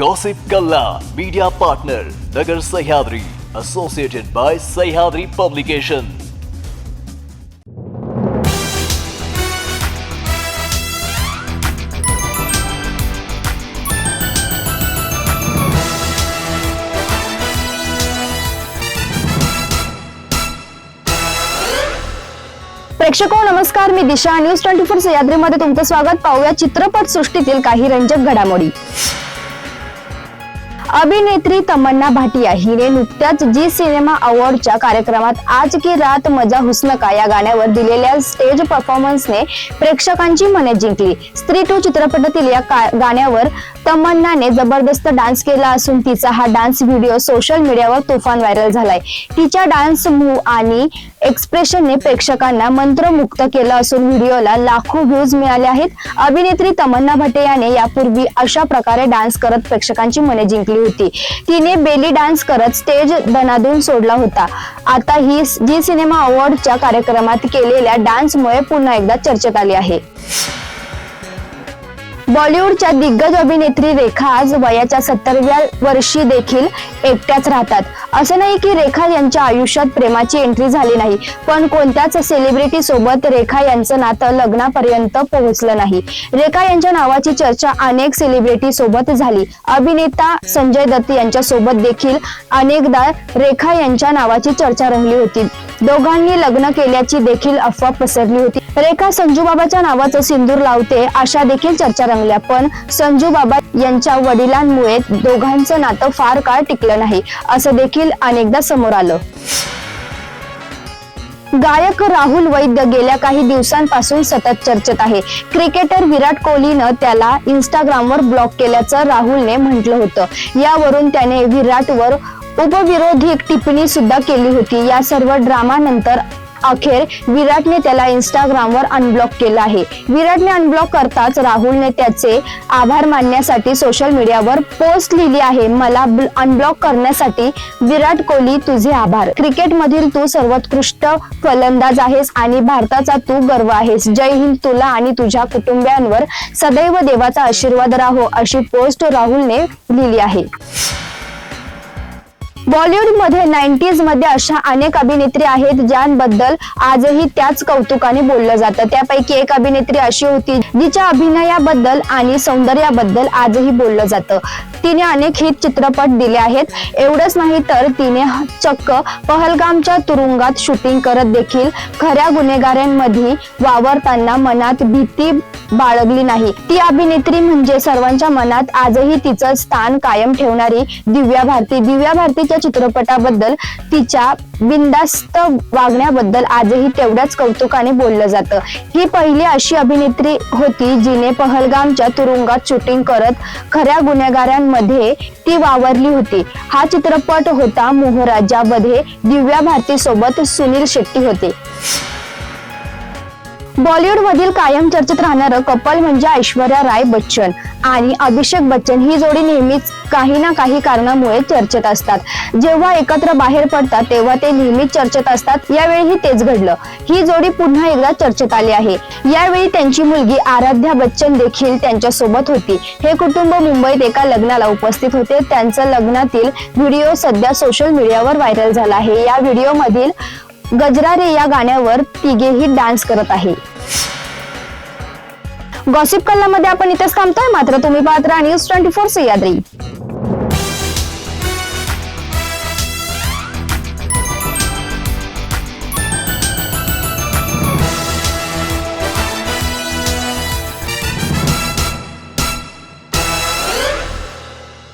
Gossip Kalla, media partner, Nagar Sahyadri, associated by Sahyadri Publication. प्रेक्षको नमस्कार मी Disha news twenty four सह्याद्रीमध्ये तुमचं स्वागत पाहूया चित्रपट सृष्टीतील काही रंजक घडामोडी अभिनेत्री तमन्ना भाटिया हिने नुकत्याच जी सिनेमा अवॉर्डच्या कार्यक्रमात आज की रात मजा हुस्न का या गाण्यावर दिलेल्या स्टेज परफॉर्मन्सने प्रेक्षकांची मने जिंकली. स्त्री टू चित्रपटातील या का- गाण्यावर तमन्नाने जबरदस्त डान्स केला असून तिचा हा डान्स व्हिडिओ सोशल मीडियावर तुफान व्हायरल झालाय. तिच्या डान्स मूव्ह आणि एक्सप्रेशनने प्रेक्षकांना मंत्रमुक्त केलं असून व्हिडिओला लाखो व्ह्यूज मिळाले आहेत. अभिनेत्री तमन्ना भटे याने यापूर्वी अशा प्रकारे डान्स करत प्रेक्षकांची मने जिंकली होती. तिने बेली डान्स करत स्टेज दनादून सोडला होता. आता ही जी सिनेमा अवॉर्डच्या कार्यक्रमात केलेल्या डान्समुळे पुन्हा एकदा चर्चेत आली आहे. बॉलिवूडच्या दिग्गज अभिनेत्री रेखा आज वयाच्या सत्तरव्या वर्षी देखील एकट्याच राहतात. असं नाही की रेखा यांच्या आयुष्यात प्रेमाची एंट्री झाली नाही पण कोणत्याच सेलिब्रिटी सोबत रेखा यांचं नातं लग्नापर्यंत पोहोचलं नाही. रेखा यांच्या नावाची चर्चा अनेक सेलिब्रिटी सोबत झाली. अभिनेता संजय दत्त यांच्या सोबत देखील अनेकदा रेखा यांच्या नावाची चर्चा रंगली होती. दोघांनी लग्न केल्याची देखील अफवा पसरली होती. रेखा संजू बाबाच्या नावाचं सिंदूर लावते अशा देखील चर्चा रंगल्या पण संजू बाबा यांच्या वडिलांमुळे दोघांचं नातं फार काळ टिकलं नाही. असं देखील अनेकदा समोर आलं. गायक राहुल वैद्य गेल्या काही दिवसांपासून सतत चर्चेत आहे. क्रिकेटर विराट कोहलीनं त्याला इंस्टाग्रामवर ब्लॉक केल्याचं राहुलने म्हटलं होतं. यावरून त्याने विराटवर उपविरोधी टिप्पणी सुद्धा केली होती. या सर्व ड्रामानंतर अखेर विराटने त्याला इंस्टाग्रामवर अनब्लॉक केलं आहे. विराटने अनब्लॉक करताच राहुलने त्याचे आभार मानण्यासाठी सोशल मीडियावर पोस्ट लिहिली आहे. मला अनब्लॉक करण्यासाठी विराट कोहली तुझे आभार. क्रिकेटमधील तू सर्वोत्कृष्ट फलंदाज आहेस आणि भारताचा तू गर्व आहेस. जय हिंद तुला आणि तुझ्या कुटुंबियांवर सदैव देवाचा आशीर्वाद राहो अशी पोस्ट राहुलने लिहिली आहे. बॉलिवूडमध्ये नाईन्टीजमध्ये अशा अनेक अभिनेत्री आहेत ज्यांबद्दल आजही त्याच कौतुकाने बोललं जातं. त्यापैकी एक अभिनेत्री अशी होती जिच्या अभिनयाबद्दल आणि सौंदर्याबद्दल आजही बोललं जातं. तिने अनेक हिट चित्रपट दिले आहेत. एवढंच नाही तर तिने चक्क पहलगामच्या तुरुंगात शूटिंग करत देखील खऱ्या गुन्हेगारांमध्ये वावरताना मनात भीती बाळगली नाही. ती अभिनेत्री म्हणजे सर्वांच्या मनात आजही तिचं स्थान कायम ठेवणारी दिव्या भारती. दिव्या भारतीच्या चित्रपटाबद्दल तिच्या बिंदास्त वागण्याबद्दल आजही तेवढ्याच कौतुकाने बोललं जातं. ही पहिली अशी अभिनेत्री होती जिने पहलगामच्या तुरुंगात शूटिंग करत खऱ्या गुन्हेगारांमध्ये ती वावरली होती. हा चित्रपट होता मोहराजामध्ये दिव्या भारती सोबत सुनील शेट्टी होते. बॉलिवूड मधील कायम चर्चेत राहणारं कपल म्हणजे ऐश्वर्या राय बच्चन. आणि अभिषेक बच्चन ही जोडी नेहमीच काही ना काही कारणामुळे चर्चेत असतात. जेव्हा एकत्र बाहेर पडतात तेव्हा ते नेहमीच चर्चेत असतात. यावेळीही तेच घडलं. ही जोडी पुन्हा एकदा चर्चेत आली आहे. यावेळी त्यांची मुलगी आराध्या बच्चन देखील त्यांच्यासोबत होती. हे कुटुंब मुंबईत एका लग्नाला उपस्थित होते. त्यांचं लग्नातील व्हिडिओ सध्या सोशल मीडियावर व्हायरल झाला आहे. या व्हिडिओ मधील गजरारे या गाण्यावर तिघेही डान्स करत आहे. गॉसिप कल्लामध्ये आपण इथेच थांबतोय. मात्र तुम्ही पाहत राहा न्यूज ट्वेंटी फोर सह्याद्री